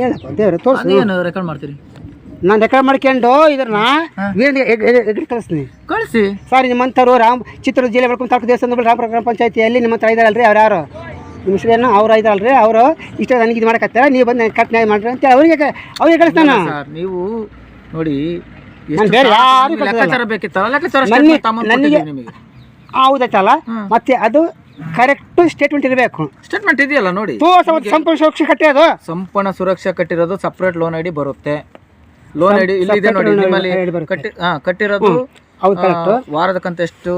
ಹೇಳಪ್ಪ ದೇವ್ರೆ ತೋರಿಸು. ಅದೇನು ರೆಕಾರ್ಡ್ ಮಾಡ್ತೀರಿ? ನಾನು ರೆಕಾರ್ಡ್ ಮಾಡ್ಕೊಂಡು ಇದನ್ನ ವೀರನಿಗೆ ಎಗ್ರಿ ಕಳಿಸ್ತೀನಿ. ಕಳಿಸಿ. ಸರ್ ನಿಮ್ಮಂಥವ್ರು ರಾಮ್ ಚಿತ್ರದುರ್ಗ ಜಿಲ್ಲೆ ಬೆಳಕು ತಾಲೂಕು ದೇವಸ್ಥಾನ ರಾಮಪುರ ಗ್ರಾಮ ಪಂಚಾಯತಿಯಲ್ಲಿ ನಿಮ್ಮ ಹತ್ರ ಇದಾರಲ್ರಿ ಅವ್ರು ಯಾರು? ನಿಮ್ಮ ಹೆಸರೇನು? ಅವ್ರು ಇದಾರಲ್ರಿ. ಅವರು ಇಷ್ಟ ನನಗೆ ಇದು ಮಾಡಕತ್ತಾರ. ನೀವು ಬಂದು ಕಟ್ ನ್ಯಾಯ ಮಾಡ್ರಿ ಅಂತ ಅವರಿಗೆ ಅವ್ರಿಗೆ ಕಳಿಸ್ತಾನ ಸರ್ ನೀವು ನೋಡಿ ನಾನು ಬೇರೆ ಲೆಕ್ಕಾಚಾರ ಬೇಕಿತ್ತಲ್ಲ ಲೆಕ್ಕಾಚಾರ ನನಗೆ- statement ತಗೊಂಡು ನನಗೆ- ಕೊಟ್ಟಿದ್ದೀನಿ ನಿಮಗೆ. ಹೌದತ್ತಲ್ಲ ಮತ್ತೆ ಅದು ಕರೆಕ್ಟ್ ಸ್ಟೇಟ್ಮೆಂಟ್ ಇರಬೇಕು. ಸ್ಟೇಟ್ಮೆಂಟ್ ಇದೆಯಲ್ಲ ನೋಡಿ. ತೋರ್ಸ ಸಂಪೂರ್ಣ ಸುರಕ್ಷೆ ಕಟ್ಟಿರೋದು? ಸಂಪೂರ್ಣ ಸುರಕ್ಷಾ ಕಟ್ಟಿರೋದು ಸಪ್ರೇಟ್ ಲೋನ್ ಐಡಿ ಬರುತ್ತೆ. ಲೋನ್ ಐಡಿ ಇಲ್ಲಿ ಇದೆ ನೋಡಿ loan ನಿಮ್ಮಲ್ಲಿ ID ಬರುತ್ತೆ. ಕಟ್ಟಿ ಹಾ ಕಟ್ಟಿರೋದು ಹೌದು ಕರೆಕ್ಟ್ ವಾರದ ಕಂತ ಎಷ್ಟು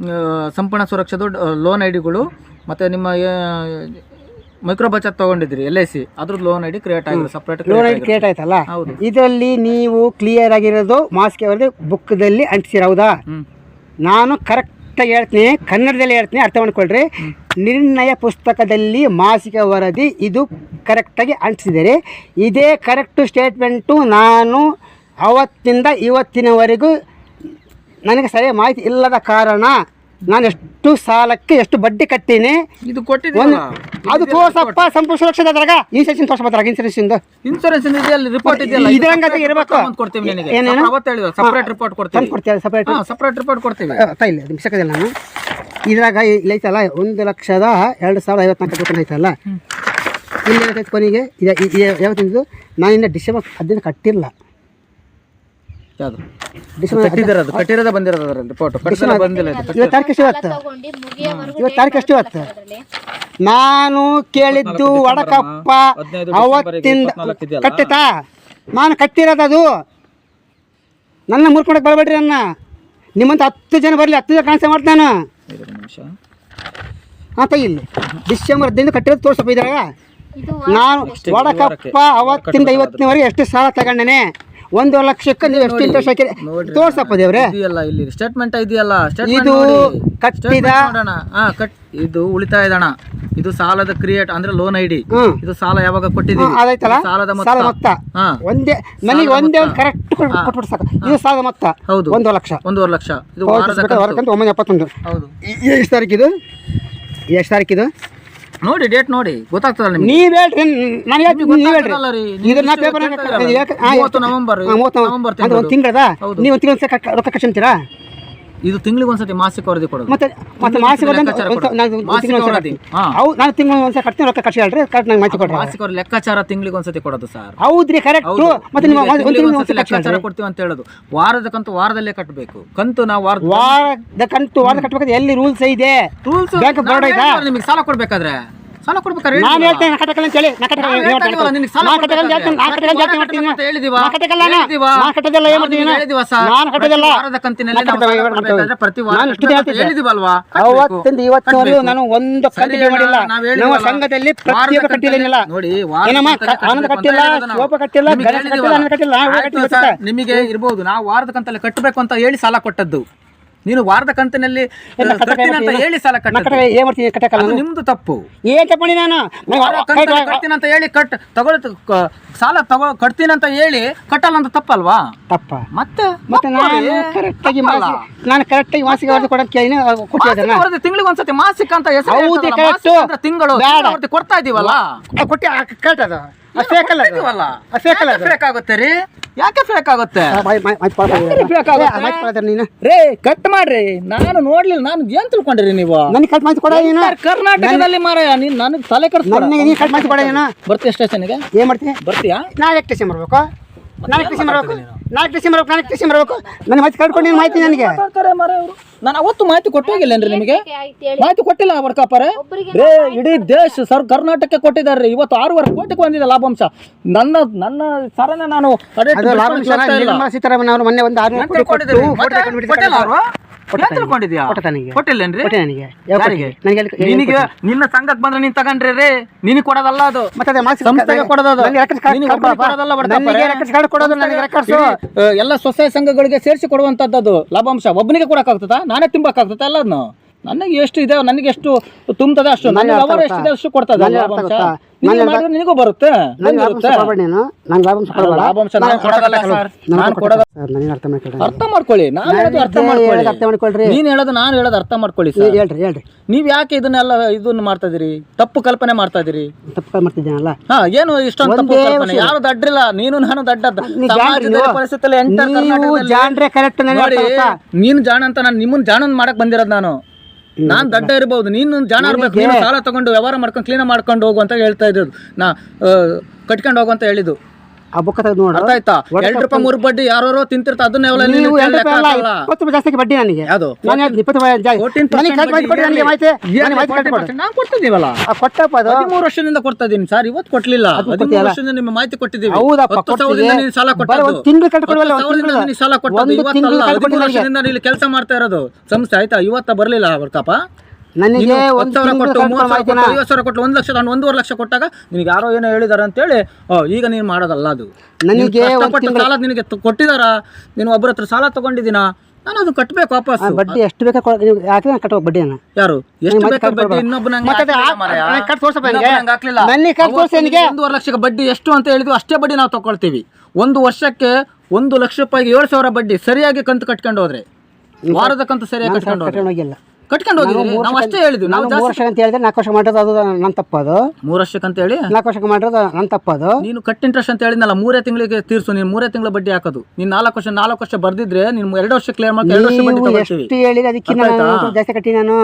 ಆ, ಸಂಪೂರ್ಣ ಸುರಕ್ಷದು ಲೋನ್ ಐಡಿಗಳು ಮತ್ತೆ ನಿಮ್ಮ ಮೈಕ್ರೋ ಬಚತ್ ತಗೊಂಡಿದ್ರಿ ಎಲ್ ಐ ಸಿ ಅದ್ರದ್ದು ಲೋನ್ ಐಡಿ ಕ್ರಿಯೇಟ್ ಆಗಿದೆ ಸಪ್ರೇಟ್ ಲೋನ್ ಐಡಿ ಕ್ರಿಯೇಟ್ ಆಯ್ತಲ್ಲ? ಹೌದು. ಇದರಲ್ಲಿ ನೀವು ಕ್ಲಿಯರ್ ಆಗಿರೋದು ಮಾಸ್ಕ್ ಅವರದ್ದು ಬುಕ್ದಲ್ಲಿ ಅಂಟಿಸಿರೋದಾ? ನಾನು ನಾನು ಕರೆಕ್ಟಾಗಿ ಹೇಳ್ತೀನಿ, ಕನ್ನಡದಲ್ಲಿ ಹೇಳ್ತೀನಿ ಅರ್ಥ ಮಾಡ್ಕೊಳ್ರಿ ನಿರ್ಣಯ ಪುಸ್ತಕದಲ್ಲಿ ಮಾಸಿಕ ವರದಿ ಇದು ಕರೆಕ್ಟಾಗಿ ಅಂಟಿಸಿದರೆ, ಇದೇ ಕರೆಕ್ಟು ಸ್ಟೇಟ್ಮೆಂಟು ನಾನು ಅವತ್ತಿಂದ ಇವತ್ತಿನವರೆಗೂ ನನಗೆ ಸರಿಯಾದ ಮಾಹಿತಿ ಇಲ್ಲದ ಕಾರಣ ನಾನು ಎಷ್ಟು ಸಾಲಕ್ಕೆ ಎಷ್ಟು ಬಡ್ಡಿ ಕಟ್ಟೀನಿ? ಇದು ಕೊಟ್ಟಿದ್ದೀವಲ್ಲ ಅದು ತೋರ್ಸಪ್ಪ ಸಂಪೂರ್ಣ ಸುರಕ್ಷಿತ ಅದ್ರಾಗ ಇನ್ಸೂರೆನ್ಸ್ ತೋರ್ಸ್ಬೋದ್ರಾಗ ಇನ್ಸೂರೆನ್ಸ್ ಇಂದು. ಇನ್ಸೂರೆನ್ಸ್ ಇದೆಯಲ್ಲ ರಿಪೋರ್ಟ್ ಇದೆಯಲ್ಲ? ಇದ್ರಂಗತೆ ಇರಬೇಕು. ಅಂತ ಕೊಡ್ತೀವಿ ನಿನಗೆ. ಏನೇನು? ಅವತ್ತು ಹೇಳಿದ್ರು ಸಪ್ರೇಟ್ ರಿಪೋರ್ಟ್ ಕೊಡ್ತೀವಿ. ತಂದು ಕೊಡ್ತೀರಾ ಸಪ್ರೇಟ್ ಸಪ್ರೇಟ್ ರಿಪೋರ್ಟ್ ಕೊಡ್ತೀವಿ. ಇಲ್ಲ ನಿಮಿಷ ಮಿಸಕದಿಲ್ಲ ನಾನು. ಇದ್ರಾಗ ಇಲ್ಲಿ ಐತಲ್ಲ ಒಂದು ಲಕ್ಷದ ಎರಡು ಸಾವಿರದ ಐವತ್ನಾಲ್ಕು ರೂಪಾಯಿ ಐತಲ್ಲ. ಇಲ್ಲಿ ಕೊನೆಗೆ? ಇದು ಯಾವತ್ತಿಂದು? ನಾನು ಇನ್ನು ಡಿಸೆಂಬರ್ ಹದಿನೈದು ಕಟ್ಟಿಲ್ಲ. ಯಾವುದು? ಡಿಸೆಂಬರ್ ಕಟ್ಟಿದಿರೋದು ಅದು ಕಟ್ಟಿರೋದೇ ಬಂದಿರೋದು ಅದರಲ್ಲಿ ರಿಪೋರ್ಟ್ ಕಟ್ಟಿಲ್ಲ ಬಂದಿಲ್ಲ ಇದು. ಇವತ್ತು ತಾರೀಕು ಎಷ್ಟು ಇವತ್ತು? ತಗೊಂಡು ಮುಗಿಯೋವರೆಗೂ ಇವತ್ತು ತಾರೀಕು ಎಷ್ಟು ಇವತ್ತು? ನಾನು ಕೇಳಿದ್ದು ಒಡಕಪ್ಪ ಅವತ್ತಿಂದ? ಕಟ್ಟಿತಾ? ನಾನು ಕಟ್ಟಿರೋದು ಅದು. ನನ್ನ ಮುರ್ಕೊಂಡಕ್ಕೆ ಬರಬೇಡ್ರಿ ನನ್ನ. ನಿಮ್ಮಂತ ಹತ್ತು ಜನ ಬರಲಿ ಹತ್ತು ಜನ ಕಾಣಿಸ್ತಾ ಮಾಡ್ತಾನೆ ನಿಮಿಷ. ಹಾಂ ಇಲ್ಲಿ. ಡಿಸೆಂಬರ್ ಹದಿನೈದು ಕಟ್ಟಿರೋದು ತೋರ್ಸಪ್ಪ ಇದ್ರಾಗ. ನಾನು ಒಡಕಪ್ಪ ಅವತ್ತಿಂದ ಇವತ್ತಿನವರೆಗೆ ಎಷ್ಟು ಸಾಲ ತಗೊಂಡೇನೆ? ಒಂದು ಲಕ್ಷಕ್ಕೆ ನೀವು ಎಷ್ಟು ಇಂಟ್ರೆಸ್ಟ್ ಹಾಕಿರಿ? ತೋರ್ಸಪ್ಪ ದೇವ್ರೆ. ಇದೆಯಲ್ಲ ಇಲ್ಲಿ ಸ್ಟೇಟ್ಮೆಂಟ್ ಇದೆಯಲ್ಲ? ಇದು ಸ್ಟೇಟ್ಮೆಂಟ್ ಕಟ್ಟಿದ ನೋಡೋಣ. ಹಾ ಕಟ್ ಇದು ಉಳಿತಾಯದ ಹಣ ಇದು ಸಾಲದ ಕ್ರಿಯೇಟ್ ಅಂದ್ರೆ ಲೋನ್ ಐಡಿ ಹ್ಮ್. ಇದು ಸಾಲ ಯಾವಾಗ ಕೊಟ್ಟಿದ್ದೀವಿ ಹ್ಮ್, ಅದಾಯ್ತಲ್ಲ? ಇದು ಸಾಲದ ಸಾಲ ಮೊತ್ತ ಮೊತ್ತ. ಹಾ. ಒಂದೇ ನನಗೆ ಒಂದೇ ಒಂದು ಕರೆಕ್ಟ್ ಕೊಟ್ಬಿಟ್ಟು ಸಾಕು. ಇದು ಸಾಲದ ಮೊತ್ತ. ಹೌದು. ಒಂದು ಲಕ್ಷ. ಒಂದೂವರೆ ಲಕ್ಷ. ಇದು ವಾರದ ಕಂತು. ಹೊರಕಂತ ಒಂಬೈನೂರ ಎಪ್ಪತ್ತೊಂದು. ಹೌದು. ಈ ಎಷ್ಟು ತಾರೀಕಿದು ಎಷ್ಟು ತಾರೀಕಿದು ನೋಡಿ ಡೇಟ್ ನೋಡಿ ಗೊತ್ತಾಗ್ತದಲ್ಲ ನಿಮ್ಗೆ ನೀವ್ ಹೇಳ್ರಿ ನೀವ್ ಹೇಳ್ರಿ ಗೊತ್ತಾಗ್ತದಲ್ಲ ರೀ, ಇದನ್ನ ಪೇಪರ್. ಮೂವತ್ತು ನವೆಂಬರ್ ನವೆಂಬರ್ ಅದು ಒಂದು ತಿಂಗಳು ತಿಂಗಳದ ಹೌದು. ನೀವು ಒಂದು ತಿಂಗಳ ರೊಕ್ಕ ಕಟ್ಕೊಂತೀರಾ ಇದು ತಿಂಗಳಿಗೆ ಒಂದ್ಸತಿ ಮಾಸಿಕ ವರದಿ ಕೊಡೋದು. ಮತ್ತೆ ಮತ್ತೆ ಮಾಸಿಕ ವರದಿ ಲೆಕ್ಕಾಚಾರ ಕೊಡು. ನಾನು ಒಂದು ಮಾಸಿಕ ತಿಂಗಳು ವರದಿ. ಹಾ. ಹೌದು ನಾನು ತಿಂಗಳು ಒಂದ್ಸಲ ಕಟ್ತೀನಿ ರೊಕ್ಕ ಕಟ್ಸಿ ಹೇಳ್ರಿ ಕರೆಕ್ಟ್ ನಂಗೆ ಮಾಹಿತಿ ಕೊಡ್ರಿ. ಮಾಸಿಕ ವರದಿ ಲೆಕ್ಕಾಚಾರ ತಿಂಗಳಿಗೆ ಒಂದ್ಸತಿ ಕೊಡೋದು ಸರ್. ಹೌದ್ರಿ ಕರೆಕ್ಟ್ ಹೌದು. ಮತ್ತೆ ನೀವು ನಿಮಗೆ ಒಂದು ತಿಂಗ್ಳಿಗೆ ತಿಂಗಳು ಒಂದ್ಸತಿ ಒಂದ್ಸಲ ಕಟ್ಸಿ ಲೆಕ್ಕಾಚಾರ ಕೊಡ್ತೀವಿ ಅಂತ ಹೇಳೋದು. ವಾರದ ಕಂತು ವಾರದಲ್ಲೇ ಕಟ್ಟಬೇಕು ಕಂತು ನಾವು ವಾರದ ವಾರದ ಕಂತು ವಾರದ ಎಲ್ಲಿ ರೂಲ್ಸ್ ಇದೆ? ರೂಲ್ಸ್ ಬ್ಯಾಂಕ್ ಬೋರ್ಡ್ ಐತಾ? ನಿಮಗೆ ಸಾಲ ಕೊಡ್ಬೇಕಾದ್ರೆ. ಸಾಲ ಕೊಡ್ಬೇಕಾರೆ ನಾನು ಹೇಳ್ತೇನೆ ಕಟ್ಟಕಲ್ಲ ಅಂತ ಹೇಳಿ ನಾ ಕಟ್ಟಕಲ್ಲ ನಾವು ಏನ್ ಹೇಳ್ತಾ ಇದೀವಲ್ಲ, ನಿನಗೆ ಸಾಲ ನಾ ಕಟ್ಟಕಲ್ಲ ಹೇಳ್ತೇನೆ ನಾ ಕಟ್ಟಕಲ್ಲ ಜಾಸ್ತಿ ಮಾಡ್ತೀನಿ. ಕಟ್ಟಬೇಕು ಅಂತ ಹೇಳಿದೀವಾ? ನಾ ಕಟ್ಟಕಲ್ಲ ನಾ. ಹೇಳಿದೀವಾ? ನಾ ಕಟ್ಟೋದಿಲ್ಲ ಏನ್ ನಾವು ಮಾಡ್ತೀನಿ? ನಿಮಗೆ ನಾನು? ಹೇಳಿದೀವಾ ಸರ್? ನಾನು ಕಟ್ಟೋದಿಲ್ಲ ಪ್ರತಿ ವಾರದ ಕಂತಿನಲ್ಲಿ ನಾವು ಕಟ್ಟೋದಿಲ್ಲ, ಸಾಲ ಪ್ರತಿ ವಾರ ನಾನು ಇಷ್ಟು ಕಟ್ಟಬೇಕು. ಹೇಳ್ತಿದ್ದೆ. ಅಂತ ಹೇಳಿದೀವಲ್ವಾ? ಅವತ್ತಿಂದ ಇವತ್ತಿನವರೆಗೂ ನಾನು ಒಂದು ಕಂತಿಗೆ ಮಾಡಿಲ್ಲ. ನಮ್ಮ ಸಂಘದಲ್ಲಿ ಪ್ರತಿಯೊಬ್ಬ ಕಟ್ಟಿಲ್ಲ ನೋಡಿ ಏನಮ್ಮ ಆನಂದ ಕಟ್ಟಿಲ್ಲ ಕಟ್ಟಿಲ್ಲ ಗಣೇಶ ಕಟ್ಟಿಲ್ಲ ನಿಮಗೆ ಇರ್ಬೋದು. ನಾವು ವಾರದ ಕಂತಲ್ಲಿ ಕಟ್ಟಬೇಕು ಅಂತ ಹೇಳಿ ಸಾಲ ಕೊಟ್ಟದ್ದು. ನೀನು ವಾರದ ಕಂತಿನಲ್ಲಿ ಇಲ್ಲ, ಕಟ್ಟಕ್ಕೆ ಕಟ್ತೀನಿ ಅಂತ ಹೇಳಿ ಸಾಲ ನಾ ಕಟ್ಟದ್ದು. ಕಟ್ಟಕ ಏನ್ ಮಾಡ್ತೀನಿ ಕಟ್ಟಕಲ್ಲ ಅದು ನಿಮ್ದು ತಪ್ಪು. ಏನ್ ತಪ್ಪಣಿ ನಾನು. ನಾನು ವಾರ ಕಂತಲ್ಲಿ ಕಟ್ತೀನಿ ಅಂತ ಹೇಳಿ ಕಟ್ ತಗೊಳ್ ಸಾಲ ತಗೋ ಕಟ್ತೀನಿ ಅಂತ ಹೇಳಿ ಕಟ್ಟಲ್ಲ ಅಂತ ತಪ್ಪಲ್ವಾ? ತಪ್ಪ. ಮತ್ತೆ ಮತ್ತೆ ನಾನು. ಕರೆಕ್ಟಾಗಿ ಮಾಸಿ ನಾನು ಕರೆಕ್ಟಾಗಿ ಕೇಳಿನಿ ಕೊಟ್ಟಿದ್ದೇನೆ ತಿಂಗಳಿಗೆ ಒಂದ್ಸತಿ ಮಾಸಿಕ ಅಂತ ಹೆಸರು ಹೌದು, ಹೇಳ್ತಾರಲ್ಲ, correct. ಮಾಸಿಕ ಅಂದ್ರೆ ತಿಂಗಳು ಬೇಡ. ತಿಂಗಳ ವರದಿ ಕೊಡ್ತಾ ಇದೀವಲ್ಲ? ಕೊಟ್ಟಿ ಕರೆಕ್ಟ್ ಅದು. Fake ಅಲ್ಲ ಅದು. ಇದೀವಲ್ಲ ಅದು fake ಅಲ್ಲ ಅದು. ಫೇಕ್ ಆಗುತ್ತೆ ರೀ? ಯಾಕೆ ಫೇಕ್ ಆಗುತ್ತೆ? ಆ, ಮಾಹಿತಿ- ಮಾಹಿತಿ- ಇದ್ದೀರಾ ನೀನು. ರೇ ಕಟ್ ಮಾಡ್ರಿ. ನಾನು ನೋಡ್ಲಿಲ್ಲ ನಾನು ಏನ್ ತಿಳ್ಕೊಂಡ್ರಿ ನೀವು? ನನಗೆ ಕಟ್ ಮಾಹಿತಿ ಕೊಡ ನೀನು. ಕರ್ನಾಟಕದಲ್ಲಿ ಮಾರ ನೀನ್ ನನಗೆ ತಲೆ. ನನಗೆ ನೀನು ಕಟ್ ಮಾಹಿತಿ ಕೊಡ ನೀನು. ಬರ್ತೀಯ ಸ್ಟೇಷನ್ಗೆ ಏನ್ ಮಾಡ್ತೀನಿ ಬರ್ತೀಯಾ? ನಾ ಎಕ್ಟೇಷನ್ ಮಾಡ್ಬೇಕು ನಾನು ಎಕ್ಟೇಷನ್ ಮಾಡ್ಬೇಕು ನಾಳೆ ಟೆಸ್ಟಿಂಗ್ ಮಾಡ್ಬೇಕು ಟಿ ಸಿ ಮಾಡ್ಬೇಕು ನನ್ನ ಮಾಹಿತಿ ಕಳ್ಕೊಂಡು ನೀನು ಮಾಹಿತಿ ನನಗೆ. ಮಾತಾಡ್ತಾರೆ ಮಾರ ಇವ್ರು. ನಾನು ಅವತ್ತು ಮಾಹಿತಿ ಕೊಟ್ಟೋಗಿಲ್ಲೇನ್ರಿ ನಿಮಗೆ? ಮಾಹಿತಿ ಕೊಟ್ಟಿಲ್ಲ ಬಡ್ಕಪ್ಪರೇ ರೇ ಇಡೀ ದೇಶ ಸರ್ ಕರ್ನಾಟಕಕ್ಕೆ ಕೊಟ್ಟಿದ್ದಾರೆ ಇವತ್ತು ಆರೂವರೆ ಕೋಟಿಗೆ ಬಂದಿದೆ ಲಾಭಾಂಶ. ನನ್ನ ನನ್ನ ಸರನೇ ನಾನು ಸೀತಾರಾಮನ್ ಅವರು ಮೊನ್ನೆ ಒಂದು ಆರು ಕೊಟ್ಟು ಫೋಟೋ ತಗೊಂಡು ಬಿಟ್ಟಿದ್ದಾರೆ. ತಿಳ್ಕೊಂಡಿದ್ಯಾ ಕೊಟ್ಟ ನನಗೆ. ಕೊಟ್ಟಿಲ್ಲೇನ್ರಿ ಕೊಟ್ಟೆ ನನಗೆ ಯಾರಿಗೆ? ನನಗೆ ಎಲ್ಲಿ- ಎಲ್ಲಿ ನಿನಗೆ ನಿನ್ನ ಸಂಘಕ್ಕೆ ಬಂದ್ರೆ ನೀನ್ ತಗೊಂಡ್ರಿ ರೀ ನಿನಗೆ ಕೊಡೋದಲ್ಲ ಅದು. ಮತ್ತೆ ಅದೇ ಸಂಸ್ಥೆಗೆ ಕೊಡೋದು ಅದು. ನನಗೆ ಕೊಡೋದಲ್ಲ. ನನಗೆ ಕೊಡೋದು ನನಗೆ ಎಲ್ಲ ಸ್ವಸಹಾಯ ಸಂಘಗಳಿಗೆ ಸೇರಿಸಿ ಕೊಡುವಂತದ್ದು ಲಾಭಾಂಶ. ಒಬ್ಬನಿಗೆ ಕೊಡಕ್ಕಾಗ್ತದ? ನಾನೇ ತುಂಬಕ್ಕಾಗ್ತದ ಎಲ್ಲದನ್ನು ನನಗೆ ಎಷ್ಟು ಇದೆ ನನಗೆ ಎಷ್ಟು ತುಂಬತದ ಅಷ್ಟು. ನನಗೆ ಅವರ ಅರ್ಥ ಎಷ್ಟಿದೆ ಅಷ್ಟು ಕೊಡ್ತದ ಲಾಭಾಂಶ? ನೀನು ಮಾಡಿದ್ರೆ ನಿನಗೂ ಬರುತ್ತೆ. ಕೊಡಬೇಡ ನೀನು. ಲಾಭಾಂಶ ಕೊಡಬೇಡ ಲಾಭಾಂಶ ನಾನು ಕೊಡೋದಲ್ಲ ಸರ್. ನಾನು ಕೊಡೋದ ಸರ್ ನನಗೆ ಅರ್ಥ ಮಾಡ್ಕೊಳ್ರಿ. ಅರ್ಥ ಮಾಡ್ಕೊಳ್ಳಿ. ನಾನು ಹೇಳೋದು ಅರ್ಥ ಮಾಡ್ಕೊಳ್ಳಿ. ಅರ್ಥ ಮಾಡ್ಕೊಳ್ರಿ. ನೀನು ಹೇಳೋದು ನಾನು ಹೇಳೋದು ಅರ್ಥ ಮಾಡ್ಕೊಳ್ಳಿ ಸರ್. ನೀವ್ ಹೇಳ್ರಿ ಹೇಳ್ರಿ. ನೀವ್ ಯಾಕೆ ಇದನ್ನೆಲ್ಲ ಇದನ್ನ ಮಾಡ್ತಾ ಇದೀರಿ? ತಪ್ಪು ಕಲ್ಪನೆ ಮಾಡ್ತಾ ಇದೀರಿ? ತಪ್ಪು ಮಾಡ್ತಿದ್ದೀನಲ್ಲ? ಹಾ ಏನು ಇಷ್ಟೊಂದು ತಪ್ಪು ಕಲ್ಪನೆ? ಯಾರು ದಡ್ಡ್ರಿಲ್ಲ ನೀನು ನಾನು ದಡ್ಡ ಪರಿಸ್ಥಿತಿ ಪರಿಸ್ಥಿತಿಯಲ್ಲಿ ಎಂಟರ್ ಕರ್ನಾಟಕದಲ್ಲಿ ಜಾಣ್ರೆ ಕರೆಕ್ಟ್ ನೋಡಿ ನೀನು ಜಾಣ ಅಂತ ನಾನು ನಿಮ್ಮನ್ ಜಾಣನ್ ಮಾಡಕ್ ಬಂದಿರೋದು ನಾನು. ನಾನ್ ದಡ್ಡ ಇರಬಹುದು ನೀನು ಜಾಣ ಇರ್ಬೇಕು ನೀನು ಸಾಲ ತಗೊಂಡು ವ್ಯವಹಾರ ಮಾಡ್ಕೊಂಡು ಕ್ಲೀನ್ ಮಾಡ್ಕೊಂಡು ಹೋಗು ಅಂತ ಹೇಳ್ತಾ ಇದ್ರು ನಾ ಕಟ್ಕೊಂಡು ಹೋಗು ಅಂತ ಹೇಳಿದ್ದು. ಆ ಬುಕ್ಕ ತೆಗೆದು ನೋಡು. ಅರ್ಥ ಆಯ್ತಾ? ಎರಡು ರೂಪಾಯಿ ಮೂರು ಬಡ್ಡಿ ಯಾರೋ ತಿಂತಿರ್ತ ಅದನ್ನೆಲ್ಲ ನೀನು ನೀವು ಎರಡು ಲೆಕ್ಕ ರೂಪಾಯಿ ಅಲ್ಲ ಹಾಕಲ್ಲ. ಇಪ್ಪತ್ತು ರೂಪಾಯಿ ಜಾಸ್ತಿ ಬಡ್ಡಿ ನನಗೆ. ಯಾವ್ದು? ನಾನು ಹೇಳ್ತೀನಿ, ಇಪ್ಪತ್ತು ರೂಪಾಯಿ ಜಾಸ್ತಿ. 14% ನನಗೆ ಕಟ್ ಕೊಡಿ ನನಗೆ ಮಾಹಿತಿ. ನನಗೆ ಮಾಹಿತಿ ಕಟ್ ಕೊಡಿ ನಾವು ಕೊಡ್ತಿದೀವಲ್ಲ ಆ ಕೊಟ್ಟಪ್ಪ ಅದು. ಹದಿಮೂರು ವರ್ಷದಿಂದ ಕೊಡ್ತಾ ಇದೀನಿ ಸರ್ ಇವತ್ತು ಕೊಡ್ಲಿಲ್ಲ. ಹದಿಮೂರು ವರ್ಷದಿಂದ ನಿಮ್ಮ ಮಾಹಿತಿ ಕೊಟ್ಟಿದ್ದೀವಿ. ಹೌದಪ್ಪ, ಹತ್ತು ಸಾವಿರದಿಂದ ಕೊಡ್ತೀವಿ. ನೀನು ಸಾಲ ಬರೀ ಕೊಟ್ಟದ್ದು. ಒಂದು ತಿಂಗ್ಳು ಕಟ್ಟಿ ಕೊಡಲ್ಲ, ಹತ್ತು ಒಂದು ಸಾವಿರದಿಂದ ತಿಂಗ್ಳು. ನೀನು ಸಾಲ ಕೊಟ್ಟದ್ದು. ಒಂದು ಇವತ್ತಲ್ಲ ತಿಂಗ್ಳು ಹದಿಮೂರು ಕೊಡಿ ವರ್ಷದಿಂದ ಇಲ್ಲಿ ಕೆಲಸ ಮಾಡ್ತಾ ಇರೋದು. ಸಂಸ್ಥೆ ಆಯ್ತಾ? ಇವತ್ತ ಬರ್ಲಿಲ್ಲ ವರ್ಕಪ್ಪ ನನಗೆ ನೀನು ಒಂದು ಸಾವಿರ ಕೊಟ್ಟು ಮೂವತ್ತು ಸಾವಿರ ಕೊಟ್ಟು ಐವತ್ತು ಸಾವಿರ ಕೊಟ್ಟು ಒಂದು ಲಕ್ಷ ತಗೊಂಡು ಒಂದೂವರೆ ಲಕ್ಷ ಕೊಟ್ಟಾಗ ನಿಮಗೆ ಯಾರೋ ಏನೋ ಹೇಳಿದಾರೆ ಅಂತೇಳಿ ಈಗ ನೀನು ಮಾಡೋದಲ್ಲ ಅದು. ನನಗೆ ಸಾಲ ನಿನಗೆ ಕೊಟ್ಟಿದಾರ? ನೀನು ಒಬ್ಬರ ಹತ್ರ ಸಾಲ ತಗೊಂಡಿದ್ದೀನ? ನಾನು ಅದು ಕಟ್ಟಬೇಕು ವಾಪಸ್ ಬಡ್ಡಿ ಎಷ್ಟು ಬೇಕಾ ನಾನು ಕಟ್ಟಬೇಕು ಯಾರು? ಎಷ್ಟು ಬೇಕಾ ಬಡ್ಡಿ. ಇನ್ನೊಬ್ಬನ ಕಟ್ ತೋರ್ಸಪ್ಪ ನನಗೆ. ನನಗೆ ಕಟ್ ತೋರ್ಸು ನಿನಗೆ. ಒಂದೂವರೆ ಲಕ್ಷಕ್ಕೆ ಬಡ್ಡಿ ಎಷ್ಟು ಅಂತ ಹೇಳಿದ್ವಿ ಅಷ್ಟೇ ಬಡ್ಡಿ ನಾವು ತಗೊಳ್ತೀವಿ. ಒಂದು ವರ್ಷಕ್ಕೆ ಒಂದು ಲಕ್ಷ ರೂಪಾಯಿಗೆ ಏಳು ಸಾವಿರ ಬಡ್ಡಿ ಸರಿಯಾಗಿ ಕಂತು ಕಟ್ಕೊಂಡು ಹೋದ್ರೆ. ವಾರದ ಕಂತು ಸರಿಯಾಗಿ ಕಟ್ಕೊಂಡು ಹೋಗಿಲ್ಲ. ಕಟ್ಕೊಂಡು ಹೋಗಿದ್ವಿ ನಾವು ಅಷ್ಟೇ ಹೇಳಿದ್ವಿ. ನಾವು ನಾನು ಮೂರು ವರ್ಷ ಅಂತ ಹೇಳಿದ್ರೆ ನಾಲ್ಕು ವರ್ಷ ಮಾಡೋದು ಅದು ನನ್ನ ತಪ್ಪದು. ಮೂರು ವರ್ಷಕ್ಕೆ ಅಂತ ಹೇಳಿ? ನಾಲ್ಕು ವರ್ಷಕ್ಕೆ ಮಾಡಿರೋದು ನನ್ನ ತಪ್ಪದು. ನೀನು ಕಟ್ ಇಂಟ್ರೆಸ್ಟ್ ಅಂತ ಹೇಳಿದ್ನಲ್ಲ ಮೂರೇ ತಿಂಗಳಿಗೆ ತೀರ್ಸು ನೀನು ಮೂರೇ ತಿಂಗಳ ಬಡ್ಡಿ ಹಾಕೋದು. ನೀನು ನಾಲ್ಕು ವರ್ಷ ನಾಲ್ಕು ವರ್ಷ ಬರ್ದಿದ್ರೆ ನೀನು ಎರಡು ವರ್ಷ ಕ್ಲಿಯರ್ ಮಾಡಿ ಎರಡು ವರ್ಷ ಬಡ್ಡಿ ನೀವು ತಗೊಳ್ತೀವಿ. ಎಷ್ಟು ಹೇಳಿದ್ರೆ ಅದಕ್ಕಿಂತ ನಾನು ಜಾಸ್ತಿ ಕಟ್ಟಿ ನಾನು.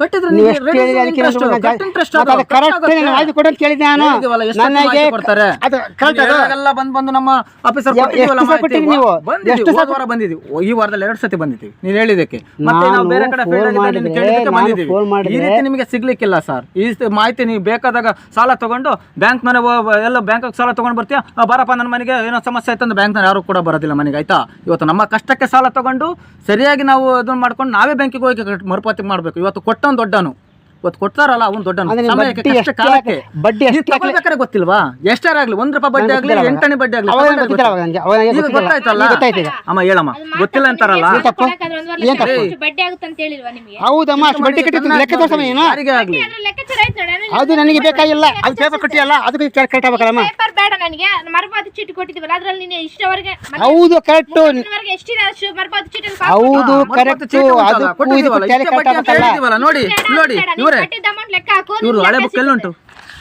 ಕಟ್ಟಿದ್ರೆ ನೀವು ನೀವು ಎಷ್ಟು ಹೇಳಿದ್ರೆ ಅದಕ್ಕೆ interest, ನಾನು cut ಜಾಸ್ತಿ- interest ಮತ್ತೆ ಅದು, ಅದು correct ಆಗುತ್ತೆ. ನಾನು ಆಯ್ತು ಕೊಡು ಅಂತ ಕೇಳಿದ್ದೆ ನಾನು ಹೇಳಿದೀವಲ್ಲ, ಎಷ್ಟು ನನಗೆ ಮಾಹಿತಿ ಕೊಡ್ತಾರೆ. ಅದು correct ಅದು. ಎಲ್ಲ ಬಂದು ಬಂದು ನಮ್ಮ ಆಫೀಸರ್ ಎಷ್ಟು ಸಲ ನೀವು? ಎಷ್ಟು ಸಲ ವಾರ ಬಂದಿದ್ದೀವಿ. ಓ, ಈ ವಾರದಲ್ಲಿ ಎರಡು ಸತಿ ಬಂದಿದ್ದೀವಿ. ನೀನು ಹೇಳಿದಕ್ಕೆ ಮತ್ತೆ ನಾವು ನಾನು ಬೇರೆ ಕಡೆ phone field ಆಗಿದ್ದಾಗ ಮಾಡಿದ್ರೆ, ಕೇಳಿದ್ದಕ್ಕೆ ನಾನು ಬಂದಿದ್ದೀವಿ. phone ಈ ರೀತಿ ನಿಮಗೆ ಸಿಗ್ಲಿಕ್ಕಿಲ್ಲ ಸರ್ ಈ ಸ- ಮಾಹಿತಿ ನೀವು ಬೇಕಾದಾಗ ಸಾಲ ತಗೊಂಡು ಬ್ಯಾಂಕ್ ಮನೆ ಎಲ್ಲ ಬ್ಯಾಂಕ್ ಸಾಲ ತಗೊಂಡು ಬರ್ತೀಯ? ಆ, ಬಾರಪ್ಪ ನನ್ನ ಮನೆಗೆ ಏನೋ ಸಮಸ್ಯೆ ಆಯ್ತು ಬ್ಯಾಂಕ್ ನಾನು ಯಾರು ಕೂಡ ಬರೋದಿಲ್ಲ ಮನೆಗೆ ಆಯ್ತಾ? ಇವತ್ತು ನಮ್ಮ ಕಷ್ಟಕ್ಕೆ ಸಾಲ ತಗೊಂಡು ಸರಿಯಾಗಿ ನಾವು ಅದನ್ನ ಮಾಡ್ಕೊಂಡು ನಾವೇ ಬ್ಯಾಂಕಿಗೆ ಹೋಗಿ ಕಟ್- ಮರುಪಾವತಿ ಮಾಡಬೇಕು. ಇವತ್ತು మొత్తం దొడ్డాను. ಇವತ್ತು ಕೊಡ್ತಾರಲ್ಲ ಅವ್ನು ದೊಡ್ಡ ಅಂದ್ರೆ ಸಮಯಕ್ಕೆ ಕಷ್ಟ ಕಾಲಕ್ಕೆ. ಬಡ್ಡಿ ತಗೊಳ್ಬೇಕಾದ್ರೆ ಗೊತ್ತಿಲ್ವಾ? ಎಷ್ಟಾರ ಆಗ್ಲಿ? ಒಂದ್ ರೂಪಾಯಿ ಬಡ್ಡಿ ಆಗ್ಲಿ ಎಂಟನೇ ಬಡ್ಡಿ ಆಗ್ಲಿ. ಈಗ ಗೊತ್ತಾಯ್ತಲ್ಲ? ಗೊತ್ತಾಯ್ತು ಅಮ್ಮ ಹೇಳಮ್ಮ. ಗೊತ್ತಿಲ್ಲ ಅಂತಾರಲ್ಲ? ತಪ್ಪು? ಬಡ್ಡಿ ಆಗುತ್ತೆ ಅಂತ ಹೇಳಿಲ್ವಾ ನಿಮಗೆ? ಹೌದಮ್ಮ ಅಷ್ಟು ಬಡ್ಡಿ ಕಟ್ಟಿದ್ದು ಯಾರಿಗೆ ಆಗ್ಲಿ? ಅದು ನನಗೆ ಬೇಕಾಗಿಲ್ಲ. ಅದು ಪೇಪರ್ ಕೊಟ್ಟಿಯಲ್ಲ ಅದಕ್ಕೆ ಕರೆಕ್ಟ್ ಆಗ್ಬೇಕಲ್ಲಮ್ಮ ಪೇಪರ್ ಬೇಡ ನನಗೆ. ಮರುಪಾವತಿ ಚೀಟಿ ಕೊಟ್ಟಿದ್ದೀವಲ್ಲ ಅದ್ರಲ್ಲಿ ನೀನು ಇಷ್ಟವರೆಗೆ ಹೌದು ಕರೆಕ್ಟ್ ಇಷ್ಟವರೆಗೆ ಎಷ್ಟಿದೆ ಅಷ್ಟು ಮರುಪಾವತಿ ಚೀಟಿ ಹೌದು ಕರೆಕ್ಟ್ ಅದು ನೋಡಿ ನೋಡಿ ಇವರೇ ಹಳೆ ಬುಕ್ ಎಲ್ಲ ಉಂಟು.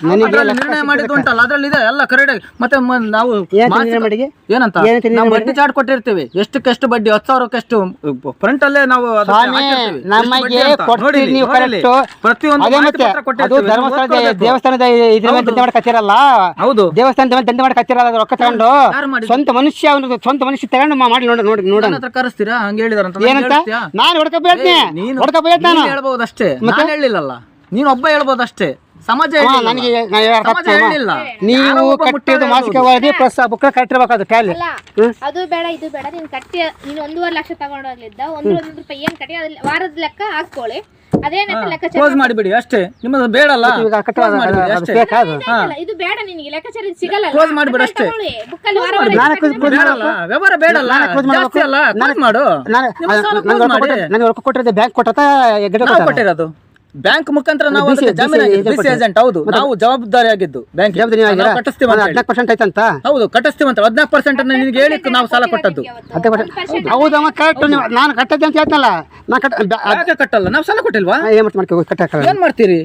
ನನಗೆ ನಿರ್ಣಯ ಮಾಡಿದ್ದು ಉಂಟಲ್ಲ ಅದ್ರಲ್ಲಿ ಇದೆ ಎಲ್ಲ ಕರೆಕ್ಟ್ ಮತ್ತೆ ಮ- ನಾವು ಏನ್ ಮಾಸಿಕ- ನಿರ್ಣಯ ಮಾಡಿಗೆ? ಏನಂತ? ಏನಂತ ನಿರ್ಣಯ ನಾವು ಬಡ್ಡಿ ಚಾರ್ಟ್ ಕೊಟ್ಟಿರ್ತೀವಿ. ಎಷ್ಟು ಎಷ್ಟು ಬಡ್ಡಿ? ಹತ್ತು ಸಾವಿರಕ್ಕೆ ಎಷ್ಟು ಫ್ರಂಟ್ ಅಲ್ಲೇ ನಾವು ಅದಕ್ಕೆ ಸ್ವಾಮಿ ಹಾಕಿರ್ತೀವಿ. ಎಷ್ಟು ನಮಗೆ ಬಡ್ಡಿ ಅಂತ. ಕೊಡ್ತೀರಿ ನೋಡಿಲ್ಲಿ, ನೀವು ನೋಡಿಲ್ಲಿ. ಕರೆಕ್ಟ್ ಪ್ರತಿಯೊಂದು ಅದೇ ಮಾಹಿತಿ ಮತ್ತೆ ಪತ್ರ ಅದು ಕೊಟ್ಟಿರ್ತೀವಿ. ನೀವು ಧರ್ಮಸ್ಥಳದ ಓದ್ಕೋಬೇಕು. ದೇವಸ್ಥಾನದ ಇದ್ರ ಮೇಲೆ ದಂಧೆ ಮಾಡಕ್ ಹಚ್ಚಿರಲ್ಲ ಹೌದು. ದೇವಸ್ಥಾನದ ಮೇಲೆ ದಂಧೆ ಮಾಡಕ್ ಹಚ್ಚಿರಲ್ಲ ಅದು ರೊಕ್ಕ ತಗೊಂಡು ಯಾರು ಮಾಡಿದ್ದು? ಸ್ವಂತ ಮನುಷ್ಯ ಅವನು ಸ್ವಂತ ಮನುಷ್ಯ ತಗೊಂಡು ಮಾ- ಮಾಡಿ ನೋಡಿ ನೋಡಿ ನೋಡೋಣ. ನನ್ನ ಹತ್ರ ಕರೆಸ್ತೀರಾ? ಹಂಗೆ ಹೇಳಿದಾರಂತ ಏನಂತ? ನಾನು ಬೇಡ್ತೀನಿ ಹೊಡ್ಕೊ ಬೇಡ್ತಾನ ಹೇಳ್ಬೋದು ಅಷ್ಟೇ ನಾನು ಹೇಳಿಲ್ಲಲ್ಲ. ನೀನು ಒಬ್ಬ ಹೇಳ್ಬೋದು ಅಷ್ಟೇ ಸಮಾಜ ನನಗೆ ಸಮಾಜ ಹೇಳಿಲ್ಲ. ನೀವು ಕಟ್ಟಿದ ಒಬ್ಬ ಕಟ್ಟಿದ್ದು ಮುಟ್ಟಾಳೆ ಮಾಸಿಕ ಹೇಳ್ಬೋದು. ವರದಿ ಪ್ಲಸ್ ಆ ಬುಕ್ ಕಟ್ಟಿರ್ಬೇಕಾದ್ರು ಟ್ಯಾಲಿ ಅದು ಬೇಡ ಇದು ಬೇಡ. ನೀನು ಕಟ್ಟಿ ನೀನು ಒಂದೂವರೆ ಲಕ್ಷ ತಗೊಂಡೋಗ್ಲಿದ್ದ ಒಂದು ಒಂದು ರೂಪಾಯಿ ಏನ್ ಕಟ್ಟಿ ಅದ್ರ ವಾರದ ಲೆಕ್ಕ ಹಾಕೊಳ್ಳಿ ಅದೇನಂತ ಲೆಕ್ಕ ಕ್ಲೋಸ್ ಮಾಡಿಬಿಡಿ ಅಷ್ಟೇ. ನಿಮ್ಮದು ಬೇಡಲ್ಲ. ಈಗ ಇದು ಬೇಡ ನಿನಗೆ ಲೆಕ್ಕಾಚಾರ ಸಿಗಲ್ಲ ಕ್ಲೋಸ್ ಮಾಡಿಬಿಡಿ ಅಷ್ಟೇ. ವಾರ ನಾನು ವ್ಯವಹಾರ ಬೇಡಲ್ಲ. ಜಾಸ್ತಿ ಅಲ್ಲ. ಮಾಡು. ನಾನು ನನಗೆ ಕೊಟ್ಟಿರೋದು ಬ್ಯಾಂಕ್? ಕೊಟ್ಟಿರೋದು. ಬ್ಯಾಂಕ್ ಮುಖಾಂತರ ನಾವು ಅದಕ್ಕೆ ಜಾಮೀನು BC ಆಗಿದ್ದು, BC ಏಜೆಂಟ್ ಹೌದು. ನಾವು ಜವಾಬ್ದಾರಿ ಆಗಿದ್ದು ಬ್ಯಾಂಕ್? ಕಟ್ಟಿಸ್ತೀವಿ ಹದಿನಾಲ್ಕು ಪರ್ಸೆಂಟ್ ಆಯ್ತಂತ? ಹೌದು ಕಟ್ಟಿಸ್ತೀವಿ ಅಂತ. ಹದಿನಾಲ್ಕು ಪರ್ಸೆಂಟ್ ಅನ್ನ ನಿನಗೆ ಹೇಳಿ ನಾವು ಸಾಲ ಕೊಟ್ಟದ್ದು. ಹೌದಮ್ಮ ಕರೆಕ್ಟ್ ನೀವು ನಾನು ಕಟ್ಟದ್ದೆ ಅಂತ ಹೇಳ್ತಲ್ಲ. ನಾ ಕಟ್ಟ ಕಟ್ಟಲ್ಲ? ನಾವು ಸಾಲ ಕೊಟ್ಟಿಲ್ವಾ? ಏನ್ ಮಾಡ್ತೀನಿ ಮಾಡ್ಕೊ ಕಟ್ಟಾಕಲ್ಲ ಏನ್ ಮಾಡ್ತೀರಿ?